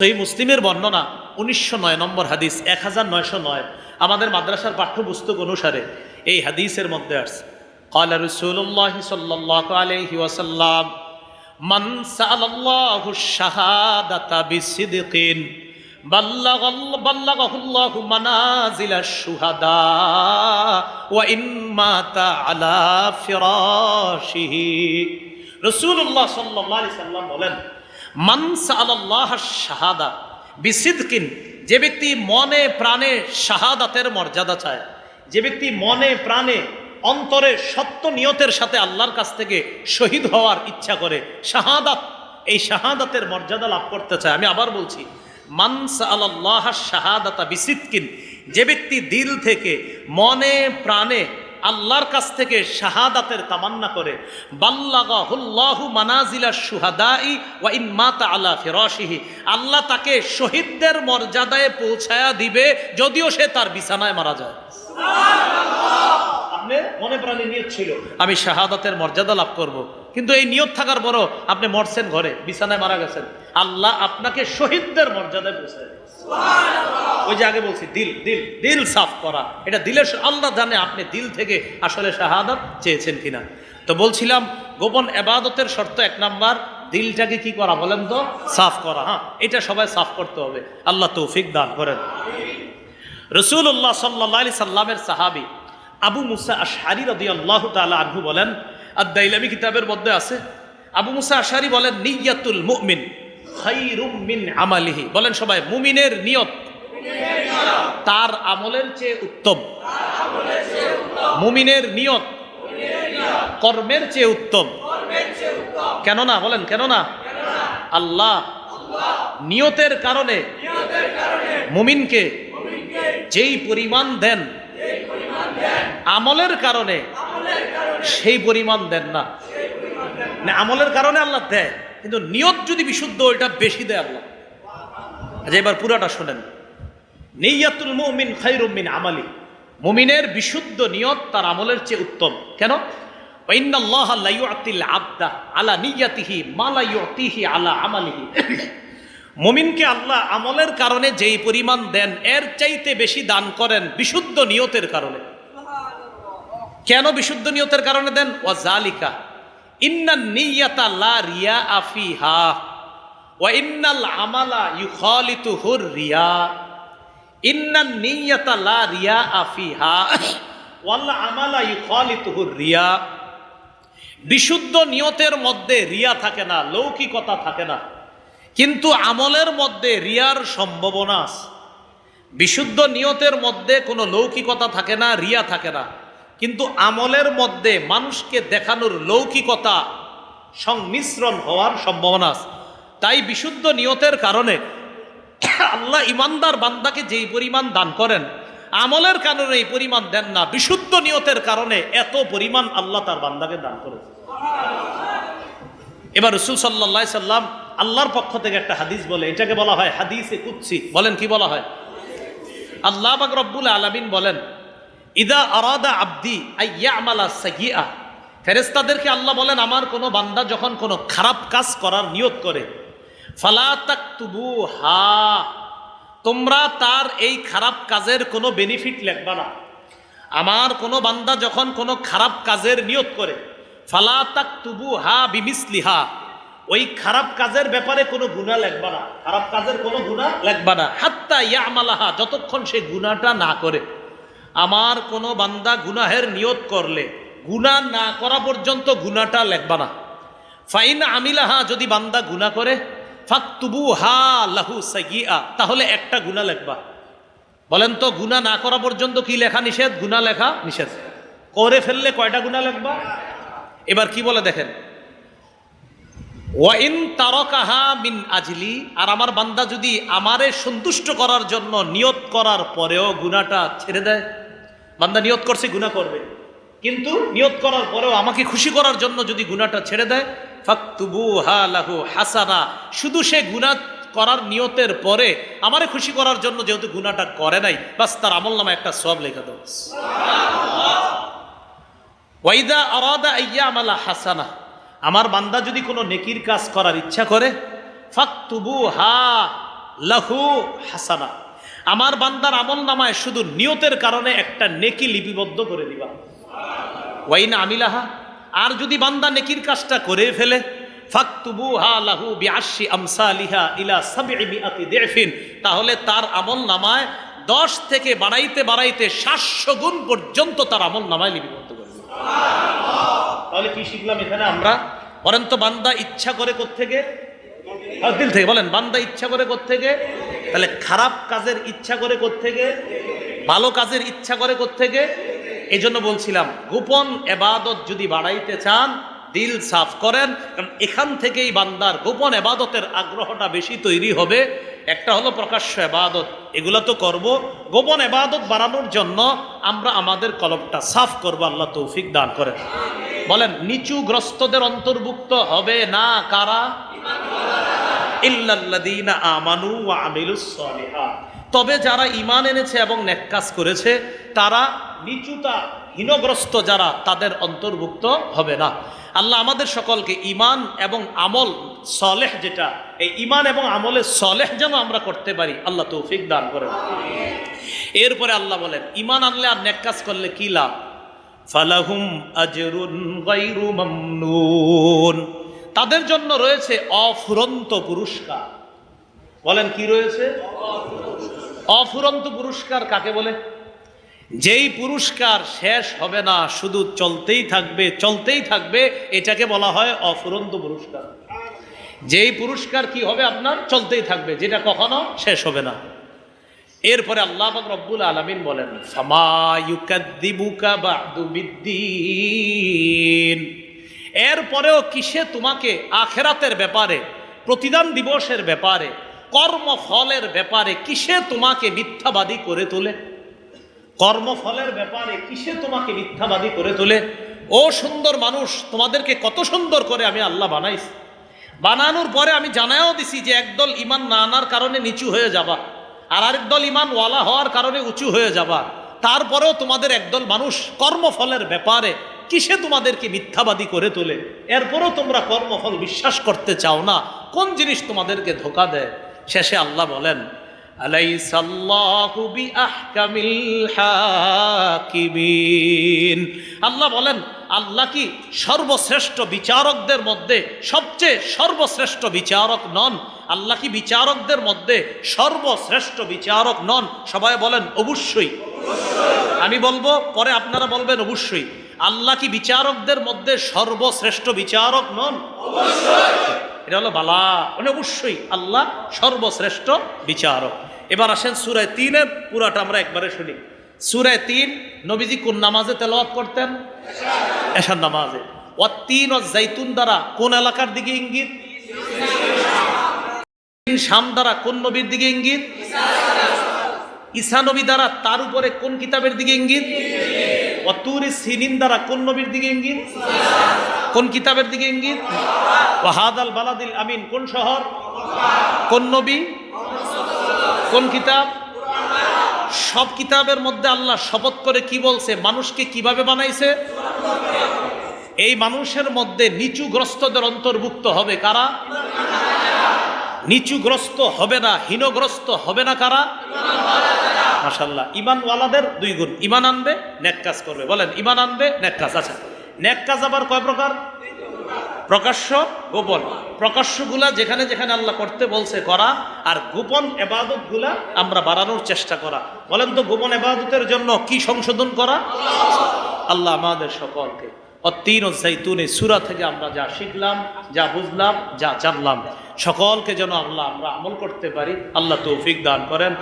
সেই মুসলিমের বর্ণনা উনিশশো নয় নম্বর হাদিস এক হাজার নয়শো নয় আমাদের মাদ্রাসার পাঠ্যপুস্তক অনুসারে এই হাদিসের মধ্যে আসছে قال رسول الله صلى الله عليه وسلم من سأل الله الشهادة بصدق بلغ بلغه الله منازل الشهداء وإن مات على فراشه رسول الله صلى الله عليه وسلم বলেন মানসা আল্লাহ শাহাদা, বিসিদকিন, যে ব্যক্তি মনে প্রাণে শাহাদাতের মর্যাদা চায়, যে ব্যক্তি মনে প্রাণে অন্তরে সত্য নিয়তের সাথে আল্লাহর কাছ থেকে শহীদ হওয়ার ইচ্ছা করে, শাহাদাত, এই শাহাদাতের মর্যাদা লাভ করতে চায়। আমি আবার বলছি মানসা আল্লাহ শাহাদাতা বিসিদকিন, যে ব্যক্তি দিল থেকে মনে প্রাণে আল্লাহর কাছ থেকে শাহাদাতের তামান্না করে, বাল্লাগাহুল্লাহু মানাজিলা সুহাদাই ওয়া ইন মাতা আলা ফেরসিহি আল্লাহ তাকে শহীদদের মর্যাদায় পৌঁছায়া দিবে, যদিও সে তার বিছানায় মারা যায়। মনে প্রাণে নিয়ত ছিল। আমি শাহাদাতের মর্যাদা লাভ করব। কিন্তু এই নিয়ত থাকার পরও আপনি মরছেন ঘরে, বিছানায় মারা গেছেন। আল্লাহ আপনাকে শহীদদের মর্যাদায় দিবে। ওই যে আগে বলছি, দিল দিল দিল সাফ করা। এটা দিলের আল্লাহ জানে আপনি দিল থেকে আসলে শাহাদাত চেয়েছেন কিনা। তো বলছিলাম, গোপন এবাদতের শর্ত এক নাম্বার, দিলটাকে কি করা বলেন তো? সাফ করা হ্যাঁ। এটা সবাই সাফ করতে হবে। আল্লাহ তৌফিক দান করেন। রসুল্লাহ সাল্লাহ আলি সাল্লামের সাহাবি আবু মুসা আশারি রদি আল্লাহ তালা আনহু বলেন আর দাইলামি কিতাবের মধ্যে আছে। আবু মুসা আশারি বলেন, নিয়াতুল মুমিন মিন আমালিহি। বলেন সবাই, মুমিনের নিয়ত তার আমলের চেয়ে উত্তম। মুমিনের নিয়ত কর্মের চেয়ে উত্তম। কেন না বলেন কেন না আল্লাহ নিয়তের কারণে মুমিনকে যেই পরিমাণ দেন আমলের কারণে সেই পরিমাণ দেন না। না, আমলের কারণে আল্লাহ দেয় কিন্তু নিয়ত যদি বিশুদ্ধ ওইটা বেশি দেয় আল্লাহ। আচ্ছা এবার পুরাটা শোনেন। নেইয়াতুল মুমিন খাইরুম মিন আমালি। মুমিনের বিশুদ্ধ নিয়ত তার আমলের চেয়ে উত্তম। কেন? আবদা আলা নিয়াতিহি মা লা ইউআতিহি আলা আমালিহি। মুমিনকে আল্লাহ আমলের কারণে যেই পরিমাণ দেন এর চাইতে বেশি দান করেন বিশুদ্ধ নিয়তের কারণে। কেন বিশুদ্ধ নিয়তের কারণে দেন? ও জালিকা ইন্না নিয়াতা লা রিয়া আফিহা ওয়া ইন্নাল আমালা ইউখালিতুহুর রিয়া। ইন্না নিয়াতা লা রিয়া আফিহা ওয়াল আমালা ইউখালিতুহুর রিয়া। বিশুদ্ধ নিয়তের মধ্যে রিয়া থাকে না, লৌকিকতা থাকে না। কিন্তু আমলের মধ্যে রিয়ার সম্ভাবনা আছে। বিশুদ্ধ নিয়তের মধ্যে কোনো লৌকিকতা থাকে না, রিয়া থাকে না। কিন্তু আমলের মধ্যে মানুষকে দেখানোর লৌকিকতা সংমিশ্রণ হওয়ার সম্ভাবনা আছে। তাই বিশুদ্ধ নিয়তের কারণে আল্লাহ ইমানদার বান্দাকে যেই পরিমাণ দান করেন, আমলের কারণে এই পরিমাণ দেন না, বিশুদ্ধ নিয়তের কারণে এত পরিমাণ আল্লাহ তার বান্দাকে দান করেছে। এবার রসুল সাল্লাহ সাল্লাম আল্লাহর পক্ষ থেকে একটা হাদিস বলে, এটাকে বলা হয় হাদিসে কুৎসি বলেন কি বলা হয়? আল্লাহ বাক রব্বুল আলমিন বলেন ইদা আরাদা আব্দি আইয়ামালা সাইয়া ফেরেস্তাদেরকে আল্লাহ বলেন, আমার কোনো বান্দা যখন কোনো খারাপ কাজ করার নিয়ত করে, ফালা তাক তুবু হা তোমরা তার এই খারাপ কাজের কোনো বেনিফিট লেখবা না। আমার কোনো বান্দা যখন কোনো খারাপ কাজের নিয়ত করে, ফালা তাক তুবু হা বিমিসলিহা, ওই খারাপ কাজের ব্যাপারে কোনো গুণা লেখবা না। খারাপ কাজের কোনো গুণা লেখবা না। হাত্তা ইয়া আমালাহা যতক্ষণ সে গুণাটা না করে। আমার কোনো বান্দা গুনাহের নিয়ত করলে গুণা না করা পর্যন্ত গুণাটা লেখবা না। ফাইন আমিলাহা, যদি বান্দা গুণা করে ফাকতুবু হা লাহু সাইয়্যা, তাহলে একটা গুণা লেখবা। বলেন তো গুণা না করা পর্যন্ত কি লেখা নিষেধ? গুণা লেখা নিষেধ। করে ফেললে কয়টা গুণা লেখবা? এবার কি বলে দেখেন? ওয়াইন তারকাহা মিন আজলি, আর আমার বান্দা যদি আমারে সন্তুষ্ট করার জন্য নিয়ত করার পরেও গুণাটা ছেড়ে দেয়, বান্দা নিয়ত করছে গুণা করবে। কিন্তু নিয়ত করার পরেও আমাকে খুশি করার জন্য যদি গুণাটা ছেড়ে দেয়, ফাকতুবু হা লাহু হাসানা, শুধু সে গুণা করার নিয়তের পরে আমারে খুশি করার জন্য যেহেতু গুণাটা করে নাই, বাস তার আমল নামে একটা সব লেখা দাও। ওয়াইদা আরাদা আইয়া আমালা হাসানা আমার বান্দা যদি কোনো নেকির কাজ করার ইচ্ছা করে ফাকতুবু হা লাহু হাসানা। আমার বান্দার আমল নামায় শুধু নিয়তের কারণে একটা নেকি লিপিবদ্ধ করে দিবা। ওয়াইন আমিলাহা, আর যদি বান্দা নেকির কাজটা করে ফেলে, ফাকতুবুহা লাহু বিআশি আমসালিহা ইলা মিআতি দিফিন, তাহলে তার আমল নামায় দশ থেকে বাড়াইতে বাড়াইতে সাতশো গুণ পর্যন্ত তার আমল নামায় লিপিবদ্ধ করবে তাহলে কি শিখলাম এখানে আমরা? বলেন তো, বান্দা ইচ্ছা করে কোত্থেকে? আর দিল থেকে, বলেন, বান্দা ইচ্ছা করে কোত্থেকে? তাহলে খারাপ কাজের ইচ্ছা করে কোত্থেকে? ভালো কাজের ইচ্ছা করে কোত্থেকে? এই জন্য বলছিলাম, গোপন এবাদত যদি বাড়াইতে চান, দিল সাফ করেন, কারণ এখান থেকেই বান্দার গোপন এবাদতের আগ্রহটা বেশি তৈরি হবে। একটা হলো প্রকাশ্য এবাদত, এগুলো তো করব। গোপন এবাদত বাড়ানোর জন্য আমরা আমাদের কলবটা সাফ করব, আল্লাহ তৌফিক দান করেন। বলেন, নিচু গ্রস্তদের অন্তর্ভুক্ত হবে না কারা? আমানু তবে যারা ঈমান এনেছে এবং নেক কাজ করেছে, তারা নিচুতা, হীনগ্রস্ত যারা, তাদের অন্তর্ভুক্ত হবে না। আল্লাহ আমাদের সকলকে ঈমান এবং আমল সলেহ যেটা, এই ঈমান এবং আমলে সলেহ যেন আমরা করতে পারি, আল্লাহ তৌফিক দান করেন। এরপরে আল্লাহ বলেন, ঈমান আনলে আর নেক কাজ করলে কি লাভ? ফালাহুম আজরুন তাদের জন্য রয়েছে অফুরন্ত পুরস্কার। বলেন, কি রয়েছে? অফুরন্ত পুরস্কার কাকে বলে? যেই পুরস্কার শেষ হবে না, শুধু চলতেই থাকবে চলতেই থাকবে, এটাকে বলা হয় অফুরন্ত পুরস্কার। যেই পুরস্কার কি হবে আপনার? চলতেই থাকবে, যেটা কখনো শেষ হবে না। এরপরে আল্লাহ রব্বুল আলামিন বলেন এরপরেও কিসে তোমাকে আখেরাতের ব্যাপারে, প্রতিদান দিবসের ব্যাপারে, কর্মফলের ব্যাপারে কিসে তোমাকে মিথ্যাবাদী করে তোলে? কর্মফলের ব্যাপারে কিসে তোমাকে মিথ্যাবাদী করে তোলে? ও সুন্দর মানুষ, তোমাদেরকে কত সুন্দর করে আমি আল্লাহ বানাইছি। বানানোর পরে আমি জানাও দিছি যে একদল ইমান না আনার কারণে নিচু হয়ে যাবা। আর আরেক দল ইমান ওয়ালা হওয়ার কারণে উঁচু হয়ে যাবা। তারপরেও তোমাদের একদল মানুষ কর্মফলের ব্যাপারে কিসে তোমাদেরকে মিথ্যাবাদী করে তোলে? এরপরও তোমরা কর্মফল বিশ্বাস করতে চাও না। কোন জিনিস তোমাদেরকে ধোকা দেয়? শেষে আল্লাহ বলেন আল্লাহ বলেন, আল্লাহ কি সর্বশ্রেষ্ঠ বিচারকদের মধ্যে সবচেয়ে সর্বশ্রেষ্ঠ বিচারক নন? আল্লাহ কি বিচারকদের মধ্যে সর্বশ্রেষ্ঠ বিচারক নন? সবাই বলেন, অবশ্যই। আমি বলব, পরে আপনারা বলবেন, অবশ্যই। আল্লাহ কি বিচারকদের মধ্যে সর্বশ্রেষ্ঠ বিচারক নন? এটা হলো বালা। মানে অবশ্যই আল্লাহ সর্বশ্রেষ্ঠ বিচারক। এবার আসেন সুরায় তিনে পুরাটা আমরা একবারে শুনি। সুরায় তিন, নবীজি কোন নামাজে তেলাওয়াত করতেন? এশার নামাজে। ও তিন ও জাইতুন দ্বারা কোন এলাকার দিকে ইঙ্গিত? শাম দ্বারা কোন নবীর দিকে ইঙ্গিত? ঈসা নবী দ্বারা তার উপরে কোন কিতাবের দিকে ইঙ্গিত? অতুরি সিনিন দ্বারা কোন নবীর দিকে ইঙ্গিত? কোন কিতাবের দিকে ইঙ্গিত? ওয়াহাদাল বালাদিল আমিন, কোন শহর? কোন নবী? কোন কিতাব? সব কিতাবের মধ্যে আল্লাহ শপথ করে কি বলছে? মানুষকে কীভাবে বানাইছে? এই মানুষের মধ্যে নিচুগ্রস্তদের অন্তর্ভুক্ত হবে কারা? নিচুগ্রস্ত হবে না, হীনগ্রস্ত হবে না কারা? মাসাল্লাহ ইমানওয়ালাদের দুই গুণ। ইমান আনবে, নেক কাজ করবে। বলেন, ইমান আনবে, নেক কাজ। আচ্ছা নেক কাজ আবার কয় প্রকার? প্রকাশ্য, গোপন। প্রকাশ্যগুলা যেখানে যেখানে আল্লাহ করতে বলছে করা, আর গোপন এবাদতগুলা আমরা বাড়ানোর চেষ্টা করা। বলেন তো, গোপন এবাদতের জন্য কি সংশোধন করা? আল্লাহ আমাদের সকলকে অতীন ও জাইতুন সুরা থেকে আমরা যা শিখলাম, যা বুঝলাম, যা জানলাম সকলকে যেন আল্লাহ আমরা আমল করতে পারি আল্লাহ তৌফিক দান করেন।